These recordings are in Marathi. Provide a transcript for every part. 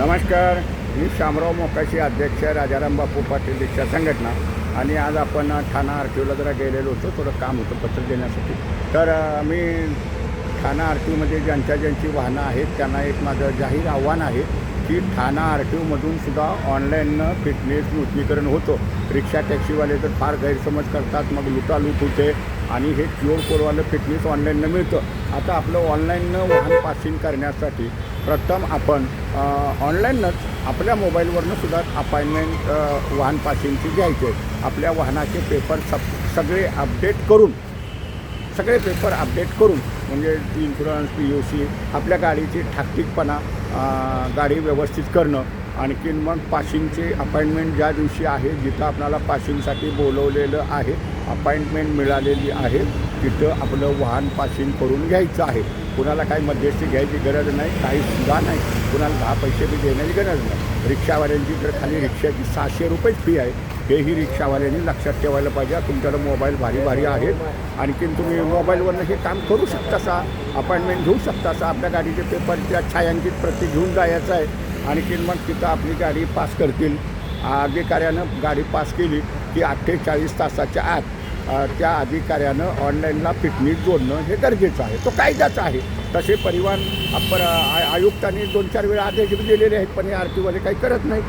नमस्कार मी शामराव मोकाशी अध्यक्ष राजाराम बापू पाटील रिक्षा संघटना. आणि आज आपण ठाणा आर टी ओला जरा गेलेलो होतो थोडं काम होतं पत्र देण्यासाठी. तर मी ठाणा आर टी ओमध्ये ज्यांच्या ज्यांची वाहनं आहेत त्यांना एक माझं जाहीर आव्हान आहे की ठाणा आर टी ओमधून सुद्धा ऑनलाईननं फिटनेस नूतनीकरण होतं. रिक्षा टॅक्सीवाले तर फार गैरसमज करतात मग लुटालूट होते आणि हे क्यू आर कोडवालं फिटनेस ऑनलाईननं मिळतं. आता आपलं ऑनलाईननं वाहन पासिंग करण्यासाठी प्रथम आपण ऑनलाईनच आपल्या मोबाईलवरनं सुद्धा अपॉइंटमेंट वाहन पासिंगची घ्यायची. आहे आपल्या वाहनाचे पेपर सब सगळे अपडेट करून सगळे पेपर अपडेट करून म्हणजे इन्शुरन्स पी यू सी आपल्या गाडीची ठाकठीकपणा गाडी व्यवस्थित करणं. आणखीन मग पासिंगचे अपॉइंटमेंट ज्या दिवशी आहे जिथं आपल्याला पासिंगसाठी बोलवलेलं आहे अपॉइंटमेंट मिळालेली आहे तिथं आपलं वाहन पासिंग करून घ्यायचं आहे. कुणाला काही मध्यस्थी घ्यायची गरज नाही काही सुद्धा नाही. कुणाला दहा पैसे बी देण्याची गरज नाही. रिक्षावाल्यांची तर खाली रिक्षाची सहाशे रुपयेच फी आहे. हेही रिक्षावाल्यांनी लक्षात ठेवायला पाहिजे. तुमच्याकडे मोबाईल भारी भारी आहेत. आणखीन तुम्ही मोबाईलवरनं हे काम करू शकता सा. अपॉइंटमेंट घेऊ शकता सा. आपल्या गाडीचे पेपरच्या छायांकित प्रती घेऊन जायचं आहे. आणखीन मग तिथं आपली गाडी पास करतील. अधिकाऱ्यानं गाडी पास केली की अठ्ठेचाळीस तासाच्या आत त्या अधिकाऱ्यानं ऑनलाईनला पिकनिक जोडणं हे गरजेचं आहे. तो कायदाच आहे. तसे परिवहन अपर आयुक्तांनी दोन चार वेळा आदेश दिलेले आहेत पण हे आर टी काही करत नाही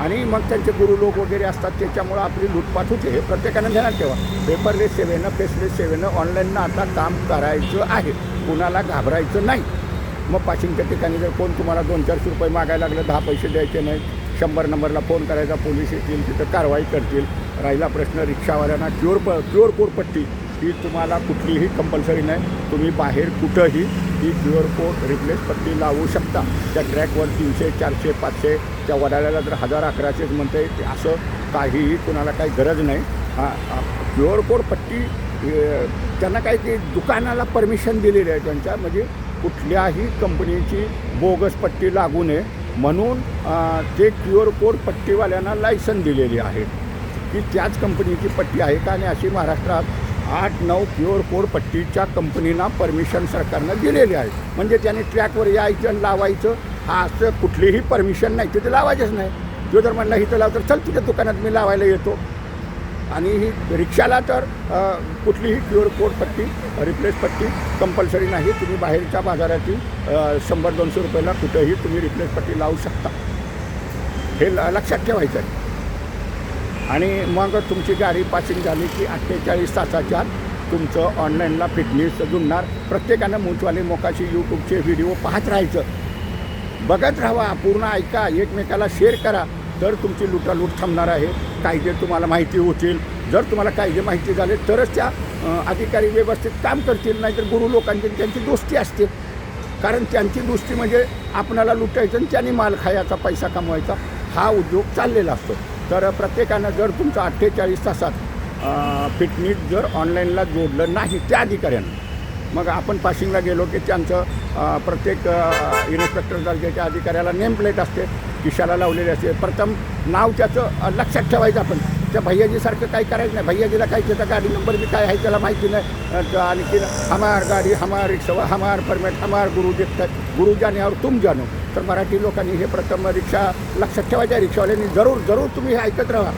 आणि मग त्यांचे गुरु लोक वगैरे असतात त्याच्यामुळं आपली लूटपाट होते हे प्रत्येकानं ध्यानात ठेवा. पेपरलेस सेवेनं फेसलेस सेवेनं ऑनलाईननं आता काम करायचं आहे. कुणाला घाबरायचं नाही. मग पाशिंगच्या ठिकाणी जर कोण तुम्हाला दोन चारशे रुपये मागायला लागलं दहा पैसे द्यायचे नाही शंभर नंबरला फोन करायचा पोलीस येतील तिथं कारवाई करतील. राहिला प्रश्न रिक्षावाल्यांना क्युअर प क्युअर कोड पट्टी ही तुम्हाला कुठलीही कंपल्सरी नाही. तुम्ही बाहेर कुठंही ही क्युअर कोड रिप्लेस पट्टी लावू शकता. त्या ट्रॅकवर तीनशे चारशे पाचशे त्या वडाळ्याला जर हजार अकराशेच म्हणते असं काहीही कुणाला काही गरज नाही. हां क्युअर कोड पट्टी त्यांना काही ते दुकानाला परमिशन दिलेली आहे त्यांच्या. म्हणजे कुठल्याही कंपनीची बोगस पट्टी लागू नये. म्हणून ते क्युअर कोड पट्टीवाल्यांना लायसन दिलेली आहे. की त्याच कंपनीची पट्टी आहे का? आणि अशी महाराष्ट्रात आठ नऊ प्युअर कोड पट्टीच्या कंपनीना परमिशन सरकारनं दिलेली आहे. म्हणजे त्याने ट्रॅकवर यायचं आणि लावायचं. हा असं कुठलीही परमिशन नाही. तिथे लावायचंच नाही. जो जर म्हणला इथं लाव तर चल तुझ्या दुकानात मी लावायला येतो. आणि ही रिक्षाला तर कुठलीही क्युअर कोड पट्टी रिप्लेस पट्टी कंपल्सरी नाही. तुम्ही बाहेरच्या बाजारातील शंभर दोनशे रुपयाला कुठंही तुम्ही रिप्लेस पट्टी लावू शकता. हे ल- लक्षात ठेवायचं आहे. आणि मग तुमची गाडी पासिंग झाली की अठ्ठेचाळीस तासाच्या तुमचं ऑनलाईनला फिटनेस जुळणार. प्रत्येकानं मुंचवाले मोकाशी यूट्यूबचे व्हिडिओ पाहत राहायचं. बघत राहा पूर्ण ऐका एकमेकाला शेअर करा. तर तुमची लुटालूट थांबणार आहे. कायदे तुम्हाला माहिती होतील. जर तुम्हाला कायदे माहिती झाले तरच त्या अधिकारी व्यवस्थित काम करतील. नाहीतर गुरु लोकांची त्यांची दोस्ती असते. कारण त्यांची दोस्ती म्हणजे आपणाला लुटायचं आणि त्यांनी माल खायचा पैसा कमवायचा. हा उद्योग चाललेला असतो. तर प्रत्येकानं जर तुमचं अठ्ठेचाळीस तासात फिटनेस जर ऑनलाईनला जोडलं नाही त्या अधिकाऱ्यानं मग आपण पाशिंगला गेलो की त्यांचं प्रत्येक इन्स्पेक्टर दर्जाच्या अधिकाऱ्याला नेम प्लेट असते खिशाला लावलेली असते. प्रथम नाव त्याचं लक्षात ठेवायचं आपण. त्या भैयाजीसारखं काही करायचं नाही. भैयाजीला काही त्याचा गाडी नंबर बी काय आहे त्याला माहिती नाही. आणखी हमार गाडी हमार रिक्षा हमार परमिट हमार गुरु देखतात गुरु जाने और तुम जाणो. तर मराठी लोकांनी हे प्रथम रिक्षा लक्षात ठेवायच्या रिक्षावाल्यांनी जरूर जरूर तुम्ही हे ऐकत राहा.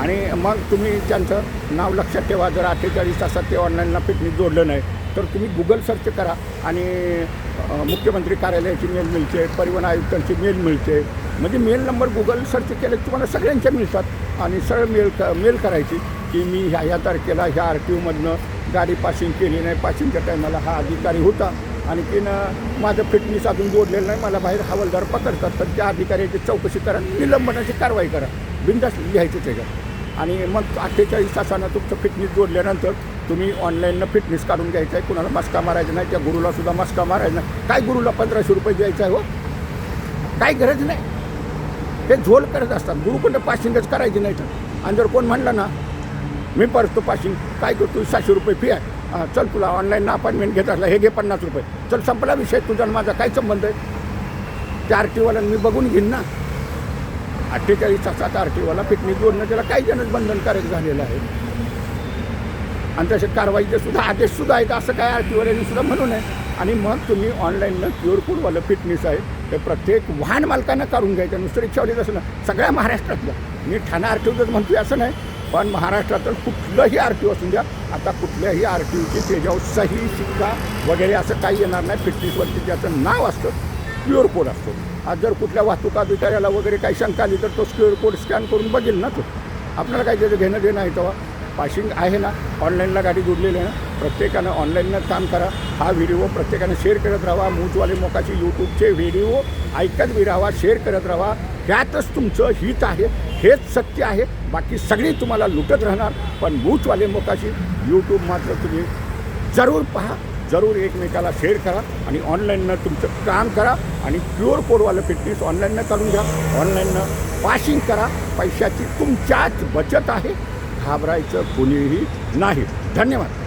आणि मग तुम्ही त्यांचं नाव लक्षात ठेवा. जर अठ्ठेचाळीस तासात ते ऑनलाईनला फिटनेस जोडलं नाही तर तुम्ही गुगल सर्च करा. आणि मुख्यमंत्री कार्यालयाची मेल मिळते परिवहन आयुक्तांची मेल मिळते. म्हणजे मेल नंबर गुगल सर्च केले तुम्हाला सगळ्यांच्या मिळतात. आणि सरळ मेल क मेल करायची की मी ह्या ह्या तारखेला ह्या आर टी ओमधनं गाडी पासिंग केली नाही. पासिंगच्या टायमाला हा अधिकारी होता. आणखीन माझं फिटनेस अजून जोडलेलं नाही. मला बाहेर हवालदार पकडतात. तर त्या अधिकाऱ्याची चौकशी करा. निलंबनाची कारवाई करा. बिंदास लिहायचं त्याच्यात. आणि मग अठ्ठेचाळीस तासानं तुमचं फिटनेस जोडल्यानंतर तुम्ही ऑनलाईननं फिटनेस काढून घ्यायचं आहे. कुणाला मस्का मारायचा नाही. त्या गुरुला सुद्धा मस्का मारायचा नाही. काय गुरुला पंधराशे रुपये द्यायचा आहे हो? काय गरज नाही. ते झोल करत असतात. गुरुकुंड पासिंगच करायची नाही तर. आणि जर कोण म्हणलं ना मी परतो पासिंग काय करतो? सहाशे रुपये फी आहे. हां, चल तुला ऑनलाईन अपॉइंटमेंट घेत असला हे घे पन्नास रुपये. चल संपला विषय तुझा आणि माझा. काय संबंध आहे? त्या आर टी मी बघून घेईन ना. अठ्ठेचाळीस तासात आर टी ओला फिटनेस जोडणं त्याला काही जणच बंधनकारक झालेलं आहे. आणि तसे कारवाईचे सुद्धा आदेश सुद्धा आहेत असं काय आर टी सुद्धा म्हणू नये. आणि मग तुम्ही ऑनलाईननं क्युअर कोडवालं फिटनेस आहे हे प्रत्येक वाहन मालकानं काढून घ्यायचं. नुसतं रिक्षावालीच असं ना सगळ्या महाराष्ट्रातलं मी ठाणा आर टी ओच म्हणतोय असं नाही पण महाराष्ट्रातलं कुठलंही आर टी ओ असून द्या आता कुठल्याही आर टी ओची त्याच्यावर सही शिक्का वगैरे असं काही येणार नाही. फिटनेसवरती त्याचं नाव असतं क्यू आर कोड असतो. आज जर कुठल्या वाहतूक अधिकाऱ्याला वगैरे काही शंका आली तर तो क्यू आर कोड स्कॅन करून बघेल ना तो. आपल्याला काही त्याचं घेणं देणं आहे तेव्हा. पाशिंग आहे ना ऑनलाईनला गाडी जोडलेली आहे ना प्रत्येकानं ऑनलाईननं काम करा. हा व्हिडिओ प्रत्येकानं शेअर करत राहा. मूजवाले मोकाचे यूट्यूबचे व्हिडिओ ऐकत बी राहा शेअर करत राहा. ह्यातच तुमचं हित आहे हेच सत्य आहे. बाकी सगळी तुम्हाला लुटत राहणार. पण मूजवाले मोकाशी यूट्यूब मात्र तुम्ही जरूर पहा. जरूर एकमेकाला शेअर करा आणि ऑनलाईननं तुमचं काम करा आणि प्युअर कोडवालं फिटनेस ऑनलाईननं करून घ्या. ऑनलाईननं पाशिंग करा. पैशाची तुमच्याच बचत आहे. घाबरायचं कुणीही नाही. धन्यवाद.